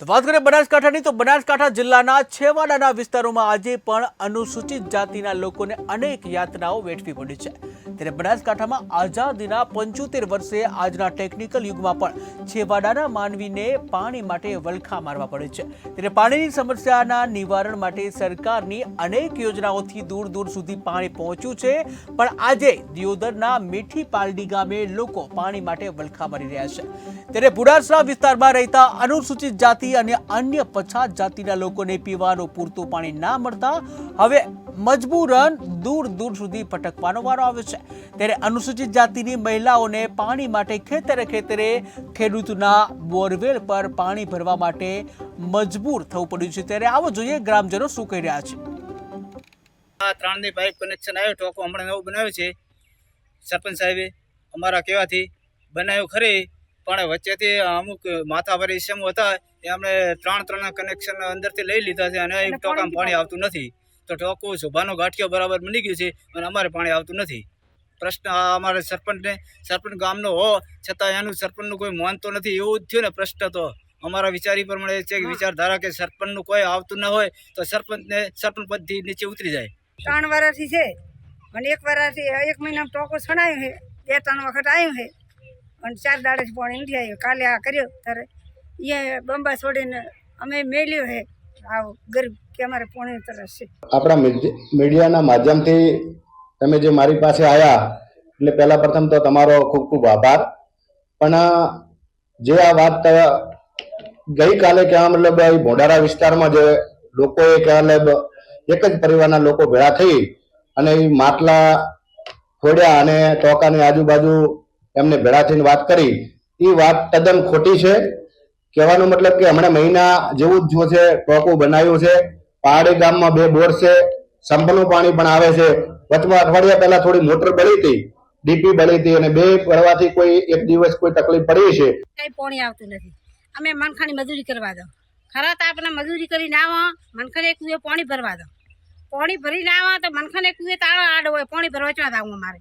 તો વાત કરીએ બનાસકાંઠાની, તો બનાસકાંઠા જિલ્લાના છેવાડાના વિસ્તારોમાં આજે પણ અનુસૂચિત જાતિના લોકોને અનેક યાતનાઓ વેઠવી પડી છે. ત્યારે બનાસકાંઠામાં આઝાદીના પંચોતેર વર્ષે આજના ટેકનિકલ યુગમાં પણ છેવાડાના માનવીને પાણી માટે વલખા મારવા પડે છે. ત્યારે પાણીની સમસ્યાના નિવારણ માટે સરકારની અનેક યોજનાઓથી દૂર દૂર સુધી પાણી પહોંચ્યું છે. પણ આજે દિયોદરના મીઠી પાલડી ગામે લોકો પાણી માટે વલખા મારી રહ્યા છે. ત્યારે બુડાસરા વિસ્તારમાં રહેતા અનુસૂચિત જાતિ અને અન્ય પછાત જાતિના લોકોને પીવાનું પૂરતું પાણી ના મળતા હવે મજબૂરન દૂર દૂર સુધી ભટકવાનો વારો આવે છે. ત્યારે અનુસૂચિત જાતિની મહિલાઓને પાણી માટે ખેતરે ખેતરે ખેડૂતના બોરવેલ પર પાણી ભરવા માટે મજબૂર થવું પડ્યું છે. ત્યારે આવો જોઈએ ગ્રામજનો શું કહી રહ્યા છે. આ ત્રણની પાઇપ કનેક્શન આવ્યો ટોકો હમણાં નવો બનાવ્યો છે. સરપંચ સાહેબે અમારા કહેવાથી બનાવ્યું ખરી પણ વચ્ચેથી અમુક માથાભારી ઇસમો હતા એ અમને ત્રણ ત્રણ કનેક્શન અંદરથી લઈ લીધા છે અને ટોકામાં પાણી આવતું નથી. તો ટોકો શોભાનો ગાંઠિયો બરાબર બની ગયું છે અને અમારે પાણી આવતું નથી. પ્રશ્ન અમારે સરપંચને સરપંચ ગામનો હો છતાં એનું સરપંચનું કોઈ માનતો નથી એવું જ થયું ને પ્રશ્ન તો. અમારા વિચારી પ્રમાણે એ છે કે વિચારધારા કે સરપંચનું કોઈ આવતું ન હોય તો સરપંચને સરપંચ પદથી નીચે ઉતરી જાય. ત્રણ વર્ષથી છે. અને એક વર્ષથી એક મહિનામાં ટોકો છણાયું છે. બે ત્રણ વખત આવ્યું છે. અને ચાર દાડે પાણી નથી આવ્યું. કાલે આ કર્યો ત્યારે એ બંબા છોડીને અમે મેલ્યો છે. આવું ગરીબ કે અમારે પોણી તરસ છે. આપણા મીડિયાના માધ્યમથી તમે જે મારી પાસે આવ્યા એટલે પહેલા પ્રથમ તો તમારો ખૂબ ખૂબ આભાર. પણ જે આ વાત ગઈકાલે કે મતલબ ભોંડારા વિસ્તારમાં જે લોકોએ કે મતલબ એક જ પરિવારના લોકો ભેળા થઈ અને એ માટલા ફોડ્યા અને ટોકાની આજુબાજુ એમને ભેળા થઈને વાત કરી, એ વાત તદ્દન ખોટી છે. કહેવાનો મતલબ કે હમણાં મહિના જેવું જ જો છે, ટોકું બનાવ્યું છે. પહાડી ગામમાં બે બોર છે. સંપનું પાણી પણ આવે છે. વચમાં અઠવાડિયા પહેલા થોડી મોટર બળી હતી. ડીપી બળી હતી અને બે પડવાથી કોઈ એક દિવસ કોઈ તકલીફ પડી છે. કઈ પાણી આવતું નથી. અમે મનખાની મજૂરી કરવા દો. ખરા તો આપણે મજૂરી કરીને આવો. મનખાને કુએ પાણી ભરવા દો. પાણી ભરીને આવો તો મનખને કુએ તાળો આડો હોય. પાણી ભરવા ચોથ આવું અમારે?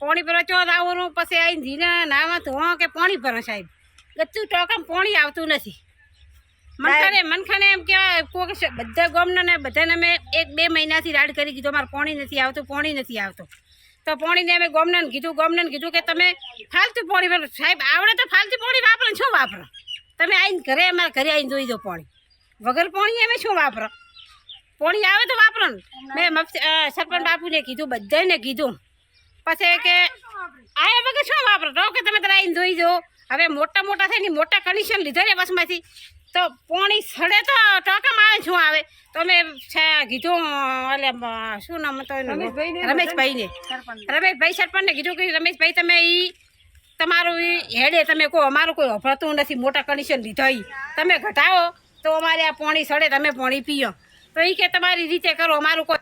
પાણી ભરવા ચોથ આવવાનું પછી આવીને ધીને નાવા ધોવા કે પાણી ભરો સાહેબ? ગચ્ચું ટોકમ પાણી આવતું નથી. મનખાને મનખાને એમ કહેવાય, કોક બધા ગામના બધાને અમે એક બે મહિનાથી રાડ કરી કીધું, અમારે પાણી નથી આવતું, પાણી નથી આવતું. તો પાણીને અમે ગામનાને કીધું ગામનાને કીધું કે તમે ફાલતુ પાણી વાપરો. સાહેબ, આવડે તો ફાલતુ પાણી વાપરો શું વાપરો? તમે આવીને ઘરે, અમારા ઘરે આવીને જોઈ દો પાણી. વગર પાણી અમે શું વાપરો? પાણી આવે તો વાપરો ને. મેં સરપંચ બાપુને કીધું બધાને કીધું. પછી કે, આયા વગર શું વાપરો? તો કે તમે તારે આવીને જોઈ દો હવે મોટા મોટા થઈને મોટા કન્ડિશન લીધા ને બસમાંથી. તો પોણી સડે તો ટોકામાં આવે શું આવે? તો અમે છે કીધું એટલે શું નામ તો? રમેશભાઈને રમેશભાઈ સરપંચને કીધું કે રમેશભાઈ તમે ઈ તમારું હેડે તમે કહો અમારું કોઈ વપરાતું નથી મોટા કન્ડિશન લીધા ઈ. તમે ઘટાડો તો અમારે આ પોણી સડે તમે પોણી પીઓ. તો એ કે તમારી રીતે કરો અમારું કોઈ